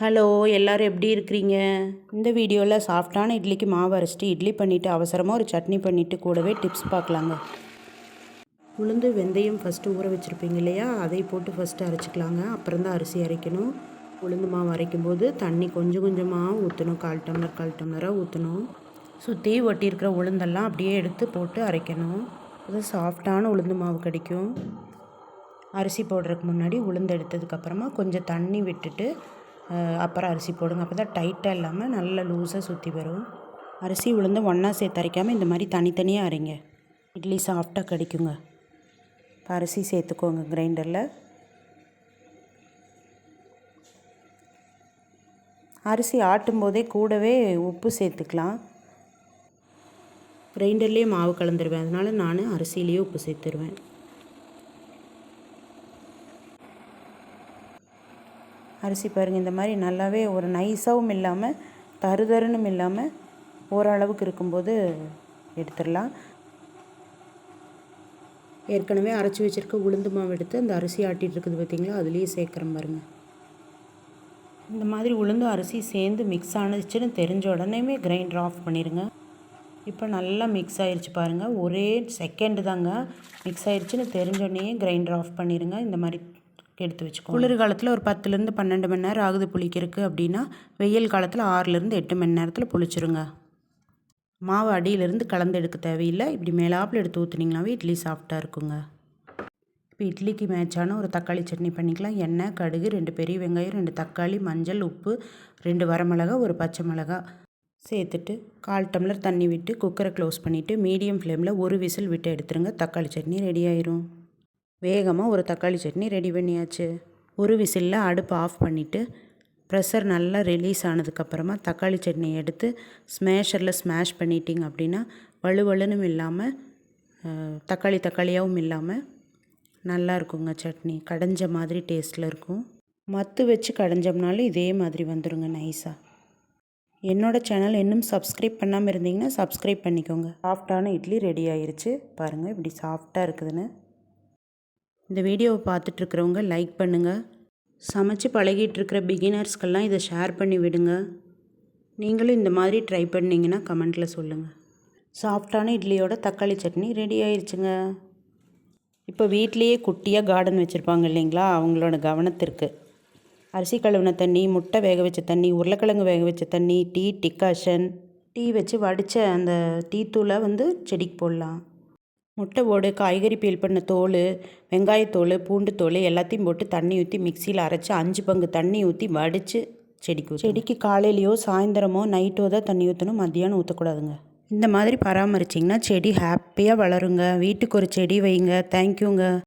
Hello எல்லோரும் எப்படி இருக்கிறீங்க? இந்த வீடியோவில் சாஃப்டான இட்லிக்கு மாவு அரைச்சிட்டு இட்லி பண்ணிவிட்டு அவசரமாக ஒரு சட்னி பண்ணிவிட்டு கூடவே டிப்ஸ் பார்க்கலாங்க உளுந்து வெந்தயம் ஃபஸ்ட்டு ஊற வச்சுருப்பீங்க இல்லையா? அதை போட்டு ஃபஸ்ட்டு அரைச்சிக்கலாங்க. அப்புறம் தான் அரிசி அரைக்கணும். உளுந்து மாவு அரைக்கும் போது தண்ணி கொஞ்சம் கொஞ்சமாக ஊற்றணும் கால் டம்ளர் கால் டம்ளராக ஊற்றணும் சுற்றி ஒட்டியிருக்கிற உளுந்தெல்லாம் அப்படியே எடுத்து போட்டு அரைக்கணும். அது சாஃப்டான உளுந்து மாவு கிடைக்கும். அரிசி போடுறதுக்கு முன்னாடி உளுந்து எடுத்ததுக்கப்புறமா கொஞ்சம் தண்ணி விட்டுட்டு அப்புறம் அரிசி போடுங்க. அப்போ தான் டைட்டாக இல்லாமல் நல்லா லூஸாக சுற்றி வரும். அரிசி உளுந்து ஒன்றா சேர்த்து அரைக்காமல் இந்த மாதிரி தனித்தனியாக அரைங்க. இட்லி சாஃப்டாக கிடைக்குங்க. அரிசி சேர்த்துக்கோங்க கிரைண்டரில் அரிசி ஆட்டும் போதே கூடவே உப்பு சேர்த்துக்கலாம். கிரைண்டர்லேயே மாவு கலந்துருவேன். அதனால் நான் அரிசியிலேயே உப்பு சேர்த்துருவேன். அரிசி பாருங்கள் இந்த மாதிரி நல்லாவே ஒரு நைஸாகவும் இல்லாமல் தருதருன்னு இல்லாமல் ஓரளவுக்கு இருக்கும்போது எடுத்துடலாம். ஏற்கனவே அரைச்சி வச்சுருக்க உளுந்து மாவு எடுத்து அந்த அரிசி ஆட்டிகிட்டு இருக்குது பார்த்தீங்களா அதுலேயே சேர்க்குறேன் பாருங்கள் இந்த மாதிரி உளுந்து அரிசி சேர்ந்து மிக்ஸ் ஆனிச்சுன்னு தெரிஞ்ச உடனேமே கிரைண்டர் ஆஃப் பண்ணிடுங்க இப்போ நல்லா மிக்ஸ் ஆயிடுச்சு பாருங்கள் ஒரே செகண்டு தாங்க மிக்ஸ் ஆயிடுச்சுன்னு தெரிஞ்சோடனே கிரைண்டர் ஆஃப் பண்ணிடுங்க இந்த மாதிரி எடுத்து வச்சுக்கோ குளிர் காலத்தில் ஒரு பத்துலேருந்து பன்னெண்டு மணி நேரம் ஆகுது புளிக்கிறதுக்கு அப்படின்னா வெயில் காலத்தில் ஆறுலேருந்து எட்டு மணி நேரத்தில் புளிச்சிருங்க. மாவு அடியிலேருந்து கலந்து எடுக்க தேவையில்லை. இப்படி மேலாப்பில் எடுத்து ஊற்றுனீங்களாவே இட்லி சாஃப்டாக இருக்குங்க. இப்போ இட்லிக்கு மேட்சான ஒரு தக்காளி சட்னி பண்ணிக்கலாம். எண்ணெய் கடுகு ரெண்டு பெரிய வெங்காயம் ரெண்டு தக்காளி மஞ்சள் உப்பு ரெண்டு வரமிளகா ஒரு பச்சை மிளகா. சேர்த்துட்டு கால் டம்ளர் தண்ணி விட்டு குக்கரை க்ளோஸ் பண்ணிவிட்டு மீடியம் ஃப்ளேமில் ஒரு விசில் விட்டு எடுத்துருங்க. தக்காளி சட்னி ரெடி ஆயிரும். வேகமாக ஒரு தக்காளி சட்னி ரெடி பண்ணியாச்சு. ஒரு விசிலில் அடுப்பு ஆஃப் பண்ணிவிட்டு ப்ரெஷர் நல்லா ரிலீஸ் ஆனதுக்கப்புறமா தக்காளி சட்னி எடுத்து ஸ்மேஷரில் ஸ்மாஷ் பண்ணிட்டீங்க அப்படின்னா வலுவலுன்னு இல்லாமல் தக்காளி தக்காளியாகவும் இல்லாமல் நல்லா இருக்குங்க சட்னி. கடைஞ்ச மாதிரி டேஸ்ட்டில் இருக்கும். மத்து வச்சு கடைஞ்சோம்னாலும் இதே மாதிரி வந்துடுங்க நைஸாக என்னோடய சேனல் இன்னும் சப்ஸ்கிரைப் பண்ணாமல் இருந்தீங்கன்னா சப்ஸ்கிரைப் பண்ணிக்கோங்க. சாஃப்டான இட்லி ரெடி ஆயிருச்சு. பாருங்கள் இப்படி சாஃப்டாக இருக்குதுன்னு. இந்த வீடியோவை பார்த்துட்ருக்கிறவங்க லைக் பண்ணுங்கள் சமைச்சு பழகிட்டு இருக்கிற பிகினர்ஸ்க்கெல்லாம் இதை ஷேர் பண்ணி விடுங்க. நீங்களும் இந்த மாதிரி ட்ரை பண்ணீங்கன்னா கமெண்ட்டில் சொல்லுங்கள் சாஃப்டான இட்லியோட தக்காளி சட்னி ரெடி ஆயிடுச்சுங்க இப்போ வீட்லேயே குட்டியாக கார்டன் வச்சுருப்பாங்க இல்லைங்களா? அவங்களோட கவனத்திற்கு. அரிசி கழுவின தண்ணி முட்டை வேக வச்ச தண்ணி உருளைக்கிழங்கு வேக வச்ச தண்ணி டீ டிக்காஷன் டீ வச்சு வடித்த அந்த டீ தூளை வந்து செடிக்கு போடலாம். முட்டை ஓடு காய்கறி பீல் பண்ண தோல் வெங்காயத்தோல் பூண்டு தோல் எல்லாத்தையும் போட்டு தண்ணி ஊற்றி மிக்சியில் அரைச்சி அஞ்சு பங்கு தண்ணி ஊற்றி வடித்து செடிக்கு. செடிக்கு காலையிலையோ சாயந்தரமோ நைட்டோ தான் தண்ணி ஊற்றணும் மத்தியானம் ஊற்றக்கூடாதுங்க இந்த மாதிரி பராமரிச்சிங்கன்னா செடி ஹாப்பியாக வளருங்க. வீட்டுக்கு ஒரு செடி வைங்க. தேங்க்யூங்க